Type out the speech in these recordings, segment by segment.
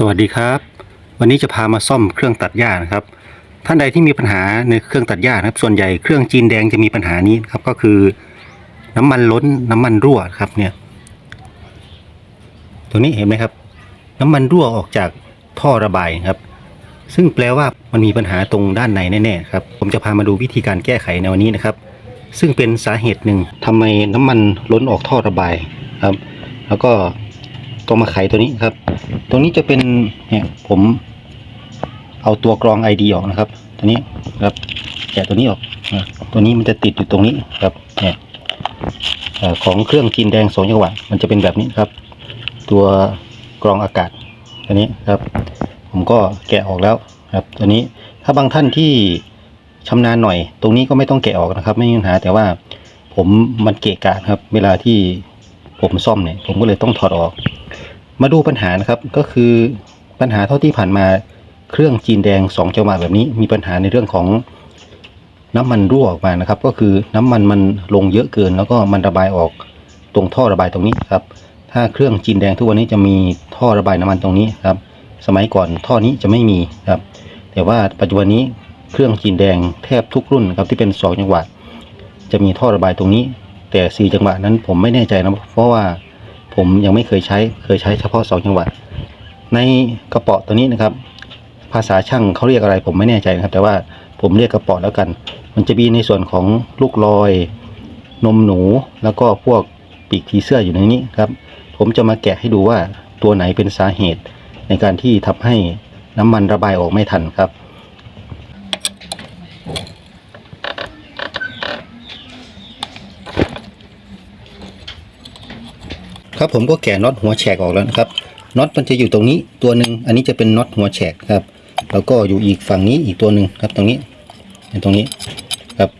สวัสดีครับ วันนี้จะพามาซ่อมเครื่องตัดหญ้านะครับ ท่านใดที่มีปัญหาในเครื่องตัดหญ้านะครับ ส่วนใหญ่เครื่องจีนแดงจะมีปัญหานี้ครับก็คือ น้ำมันล้นน้ำมันรั่วครับเนี่ยตรงนี้เห็นไหมครับ น้ำมันรั่วออกจากท่อระบายครับ ซึ่งแปลว่ามันมีปัญหาตรงด้านในแน่ๆครับ ผมจะพามาดูวิธีการแก้ไขในวันนี้นะครับ ซึ่งเป็นสาเหตุหนึ่งทำไมน้ำมันล้นออกท่อระบายครับ แล้วก็ ต้องมาไขตัวนี้ครับ ตรงนี้จะเป็นเนี่ยผมเอาตัวกรอง ID ออกนะครับ ตัวนี้ครับแกะตัวนี้ออกตัวนี้มันจะติดอยู่ตรงนี้ครับเนี่ยของเครื่องจีนแดงสองจังหวะมันจะเป็นแบบนี้ครับ ตัวกรองอากาศตัวนี้ครับ ผมก็แกะออกแล้วครับ ตัวนี้ถ้าบางท่านที่ชำนาญหน่อย ตรงนี้ก็ไม่ต้องแกะออกนะครับ ไม่มีปัญหาแต่ว่าผมมันเกะกะครับ เวลาที่ผมซ่อมเนี่ย ผมก็เลยต้องถอดออก มาดูปัญหานะครับก็คือปัญหาเท่าที่ผ่านมาเครื่องจีนแดงสองจังหวะแบบนี้ มีปัญหาในเรื่องของน้ำมันรั่วออกมานะครับ ก็คือน้ำมันมันลงเยอะเกิน แล้วก็มันระบายออกตรงท่อระบายตรงนี้ครับ ถ้าเครื่องจีนแดงทุกวันนี้จะมีท่อระบายน้ำมันตรงนี้ครับ สมัยก่อนท่อนี้จะไม่มีครับ แต่ว่าปัจจุบันนี้เครื่องจีนแดงแทบทุกรุ่นครับที่เป็นสองจังหวะจะมีท่อระบายตรงนี้ แต่สี่จังหวะนั้นผมไม่แน่ใจนะเพราะว่า ผมยังไม่เคยใช้เคยใช้เฉพาะสองจังหวะในกระเป๋อตัวนี้นะครับ ภาษาช่างเขาเรียกอะไรผมไม่แน่ใจนะครับ แต่ว่าผมเรียกกระเป๋อแล้วกัน มันจะมีในส่วนของลูกลอย นมหนูแล้วก็พวกปีกผีเสื้ออยู่ในนี้ครับ ผมจะมาแกะให้ดูว่าตัวไหนเป็นสาเหตุในการที่ทำให้น้ำมันระบายออกไม่ทันครับ ครับผมก็แกะน็อตหัวแฉกออกแล้วนะครับน็อตมันจะอยู่ตรงนี้ตัวหนึ่งอันนี้จะเป็นน็อตหัวแฉกครับ แล้วก็อยู่อีกฝั่งนี้อีกตัวหนึ่งครับตรงนี้ตรงนี้ครับ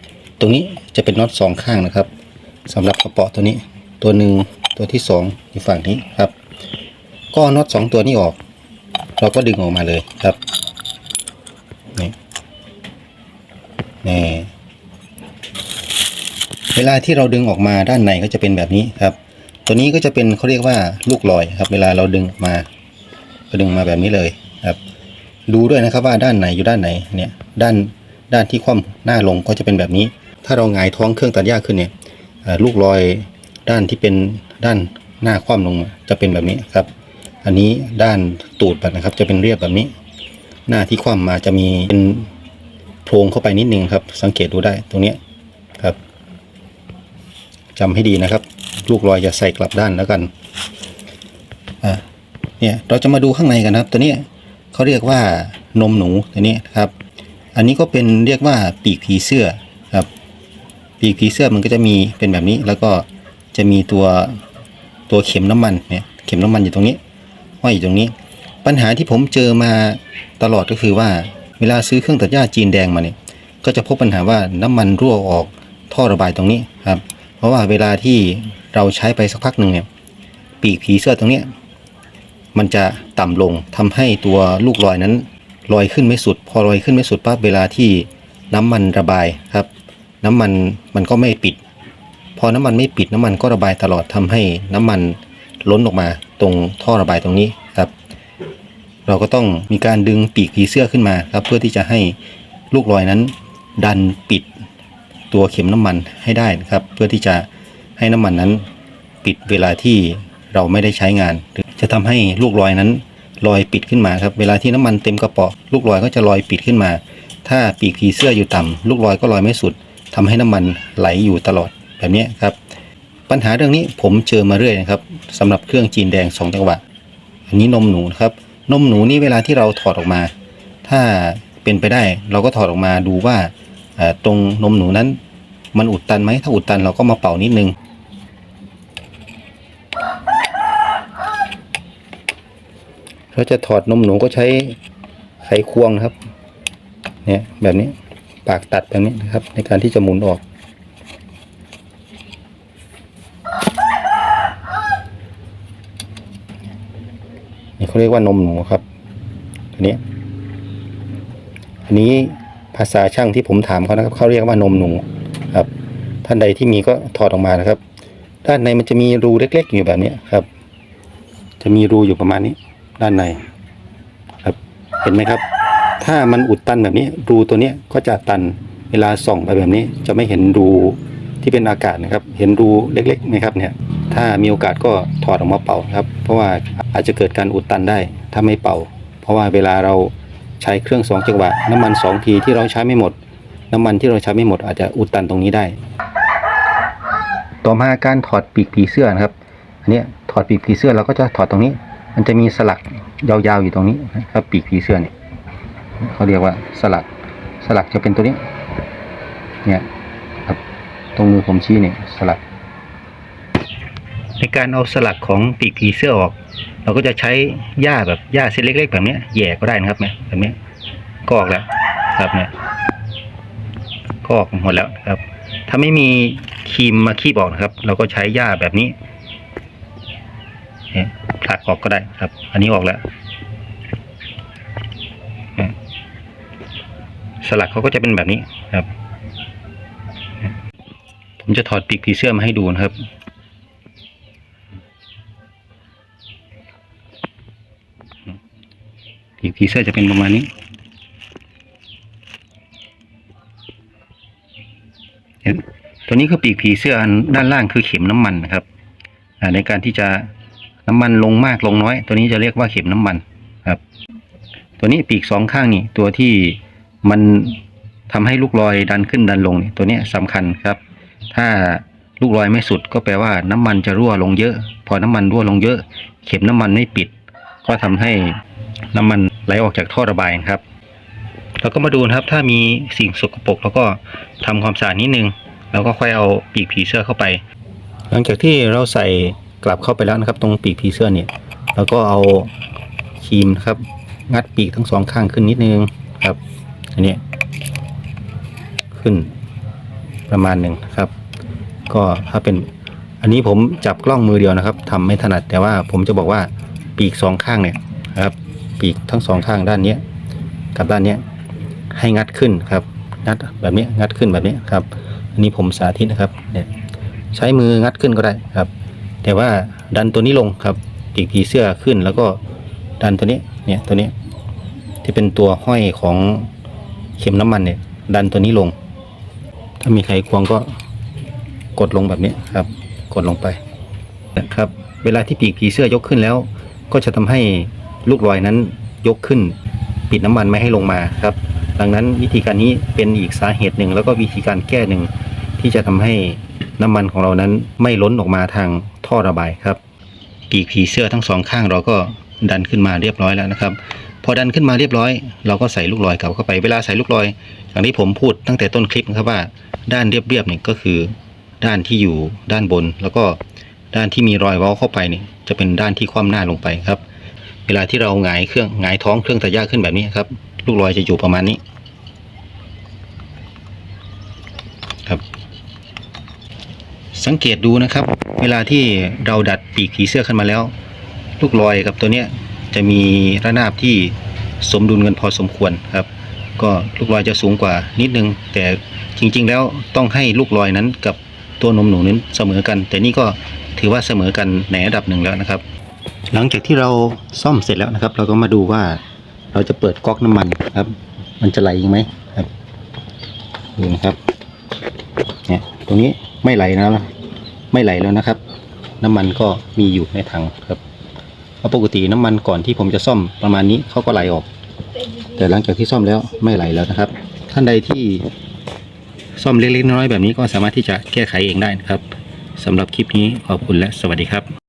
ตรงนี้จะเป็นน็อตสองข้างนะครับสำหรับกระเป๋อตัวนี้ ตัวหนึ่งตัวที่สองอยู่ฝั่งนี้ครับ ก็น็อตสองตัวนี้ออก เราก็ดึงออกมาเลยครับนี่นี่เวลาที่เราดึงออกมาด้านในก็จะเป็นแบบนี้ครับ ตัวนี้ก็จะเป็นเขาเรียกว่าลูกลอยครับ เวลาเราดึงมาก็ดึงมาแบบนี้เลยครับ ดูด้วยนะครับว่าด้านไหนอยู่ด้านไหนเนี่ยด้านด้านที่คว่ำหน้าลงก็จะเป็นแบบนี้ ถ้าเราหงายท้องเครื่องตัดหญ้าขึ้นเนี่ยลูกลอยด้านที่เป็นด้านหน้าคว่ำลงจะเป็นแบบนี้ครับ อันนี้ด้านตูดบัดนะครับ จะเป็นเรียบแบบนี้ หน้าที่คว่ำมาจะมีเป็นโพรงเข้าไปนิดนึงครับ สังเกตดูได้ตรงนี้ครับจำให้ดีนะครับ ลูกลอยจะใส่กลับด้านแล้วกันอ่าเนี่ยเราจะมาดูข้างในกันนะครับ ตัวนี้เขาเรียกว่านมหนูตัวนี้ครับ อันนี้ก็เป็นเรียกว่าปีกผีเสื้อครับ ปีกผีเสื้อมันก็จะมีเป็นแบบนี้แล้วก็จะมีตัวตัวเข็มน้ำมันเนี่ยเข็มน้ำมันอยู่ตรงนี้ห้อยอยู่ตรงนี้ ปัญหาที่ผมเจอมาตลอดก็คือว่าเวลาซื้อเครื่องตัดหญ้าจีนแดงมาเนี่ยก็จะพบปัญหาว่าน้ำมันรั่วออกท่อระบายตรงนี้ครับ เพราะว่าเวลาที่ เราใช้ไปสักพักหนึ่งเนี่ยปีกผีเสื้อตรงเนี้ยมันจะต่ำลงทำให้ตัวลูกลอยนั้นลอยขึ้นไม่สุด พอลอยขึ้นไม่สุดปั๊บเวลาที่น้ำมันระบายครับ น้ำมันมันก็ไม่ปิด พอน้ำมันไม่ปิดน้ำมันก็ระบายตลอดทำให้น้ำมันล้นออกมาตรงท่อระบายตรงนี้ครับ เราก็ต้องมีการดึงปีกผีเสื้อขึ้นมาครับ เพื่อที่จะให้ลูกลอยนั้น ดันปิดตัวเข็มน้ำมันให้ได้ครับ เพื่อที่จะ ให้น้ำมันนั้นปิดเวลาที่เราไม่ได้ใช้งาน จะทำให้ลูกลอยนั้นลอยปิดขึ้นมาครับ เวลาที่น้ำมันเต็มกระป๋อลูกลอยก็จะลอยปิดขึ้นมา ถ้าปีกผีเสื้ออยู่ต่ำลูกลอยก็ลอยไม่สุดทำให้น้ำมันไหลอยู่ตลอดแบบนี้ครับ ปัญหาเรื่องนี้ผมเจอมาเรื่อยนะครับสำหรับเครื่องจีนแดงสองจังหวะอันนี้นมหนูนครับ นมหนูนี่เวลาที่เราถอดออกมา ถ้าเป็นไปได้เราก็ถอดออกมาดูว่าตรงนมหนูนั้น มันอุดตันไหมถ้าอุดตันเราก็มาเป่านิดนึง เราจะถอดนมหนูก็ใช้ไขควงครับ เนี่ยแบบนี้ปากตัดแบบนี้นะครับ ในการที่จะหมุนออก นี่เขาเรียกว่านมหนูครับอันนี้อันนี้ภาษาช่างที่ผมถามเขานะครับเขาเรียกว่านมหนูครับ ท่านใดที่มีก็ถอดออกมานะครับ ด้านในมันจะมีรูเล็ก ๆ อยู่แบบนี้ครับ จะมีรูอยู่ประมาณนี้ ด้านในครับเห็นไหมครับ ถ้ามันอุดตันแบบนี้รูตัวนี้ก็จะตันเวลาส่องไปแบบนี้จะไม่เห็นรูที่เป็นอากาศนะครับ เห็นรูเล็กๆไหมครับเนี่ย ถ้ามีโอกาสก็ถอดออกมาเป่าครับ เพราะว่าอาจจะเกิดการอุดตันได้ถ้าไม่เป่า เพราะว่าเวลาเราใช้เครื่องสองจังหวะ น้ำมันสองทีที่เราใช้ไม่หมด น้ำมันที่เราใช้ไม่หมดอาจจะอุดตันตรงนี้ได้ ต่อมาการถอดปีกผีเสื้อนะครับ อันนี้ถอดปีกผีเสื้อเราก็จะถอดตรงนี้ มันจะมีสลักยาวๆอยู่ตรงนี้ครับปีกผีเสื้อเนี่ยเขาเรียกว่าสลักสลักจะเป็นตัวนี้ เนี่ยครับตรงมือผมชี้เนี่ยสลัก ในการเอาสลักของปีกผีเสื้อออก เราก็จะใช้หญ้าแบบหญ้าเส้นเล็ก ๆ แบบเนี้ยแย่ก็ได้นะครับเนี่ยแบบนี้ก็ออกแล้วครับเนี่ยก็ออกหมดแล้วครับ ถ้าไม่มีครีมมาคีบออกนะครับ เราก็ใช้หญ้าแบบนี้ ผลักออกก็ได้ครับ อันนี้ออกแล้วสลักเขาก็จะเป็นแบบนี้ครับ ผมจะถอดปีกผีเสื้อมาให้ดูนะครับ ปีกผีเสื้อจะเป็นประมาณนี้ตัวนี้คือปีกผีเสื้อด้านล่างคือเข็มน้ำมันนะครับในการที่จะ น้ำมันลงมากลงน้อย ตัวนี้จะเรียกว่าเข็มน้ำมันครับ ตัวนี้ปีกสองข้างนี่ตัวที่มันทำให้ลูกลอยดันขึ้นดันลงนี่ตัวนี้สำคัญครับ ถ้าลูกลอยไม่สุดก็แปลว่าน้ำมันจะรั่วลงเยอะ พอน้ำมันรั่วลงเยอะ เข็มน้ำมันไม่ปิด ก็ทำให้น้ำมันไหลออกจากท่อระบายครับเราก็มาดูนะครับถ้ามีสิ่งสกปรกเราก็ทำความสะอาดนิดนึง แล้วก็ค่อยเอาปีกผีเสื้อเข้าไป หลังจากที่เราใส่ กลับเข้าไปแล้วนะครับ ตรงปีกผีเสื้อเนี่ยเราก็เอาครีมนะครับ งัดปีกทั้งสองข้างขึ้นนิดนึงครับ อันนี้ขึ้นประมาณหนึ่งครับ ก็ถ้าเป็นอันนี้ผมจับกล้องมือเดียวนะครับทำไม่ถนัดแต่ว่าผมจะบอกว่าปีกสองข้างเนี่ยครับ ปีกทั้งสองข้างด้านเนี้ยกับด้านเนี้ยให้งัดขึ้นครับ งัดแบบนี้งัดขึ้นแบบนี้ครับ อันนี้ผมสาธิตนะครับเนี่ยใช้มืองัดขึ้นก็ได้ครับ แต่ว่าดันตัวนี้ลงครับปีกผีเสื้อขึ้นแล้วก็ดันตัวนี้เนี่ยตัวนี้ที่เป็นตัวห้อยของเข็มน้ำมันเนี่ย ดันตัวนี้ลง ถ้ามีใครควงก็กดลงแบบนี้ครับ กดลงไปนะครับ เวลาที่ปีกผีเสื้อยกขึ้นแล้ว ก็จะทำให้ลูกลอยนั้นยกขึ้น ปิดน้ำมันไม่ให้ลงมาครับ ดังนั้นวิธีการนี้เป็นอีกสาเหตุหนึ่ง แล้วก็วิธีการแก้หนึ่งที่จะทำให้ น้ำมันของเรานั้นไม่ล้นออกมาทางท่อระบายครับปีกผีเสื้อทั้งสองข้างเราก็ดันขึ้นมาเรียบร้อยแล้วนะครับ พอดันขึ้นมาเรียบร้อย เราก็ใส่ลูกลอยกลับเข้าไปเวลาใส่ลูกลอย อย่างที่ผมพูดตั้งแต่ต้นคลิปนะครับว่าด้านเรียบๆเนี่ยก็คือ ด้านที่อยู่ด้านบน แล้วก็ด้านที่มีรอยเว้าเข้าไปเนี่ยจะเป็นด้านที่คว่ำหน้าลงไปครับ เวลาที่เราหงายเครื่องหงายท้องเครื่องตัดหญ้าขึ้นแบบนี้ครับลูกลอยจะอยู่ประมาณนี้ครับ สังเกตดูนะครับ เวลาที่เราดัดปีกผีเสื้อขึ้นมาแล้ว ลูกลอยกับตัวเนี้ยจะมีระนาบที่สมดุลกันพอสมควรครับ ก็ลูกลอยจะสูงกว่านิดนึง แต่จริงๆแล้วต้องให้ลูกลอยนั้นกับตัวนมหนูนั้นเสมอกัน แต่นี่ก็ถือว่าเสมอกันในระดับหนึ่งแล้วนะครับ หลังจากที่เราซ่อมเสร็จแล้วนะครับ เราก็มาดูว่าเราจะเปิดก๊อกน้ำมันครับ มันจะไหลอีกไหมครับดูนะครับเนี่ยตรงนี้ไม่ไหลแล้วนะ ไม่ไหลแล้วนะครับ น้ำมันก็มีอยู่ในถังครับเพราะปกติน้ำมันก่อนที่ผมจะซ่อมประมาณนี้เขาก็ไหลออก แต่หลังจากที่ซ่อมแล้วไม่ไหลแล้วนะครับ ท่านใดที่ซ่อมเล็กๆน้อยๆแบบนี้ก็สามารถที่จะแก้ไขเองได้นะครับสำหรับคลิปนี้ขอบคุณและสวัสดีครับ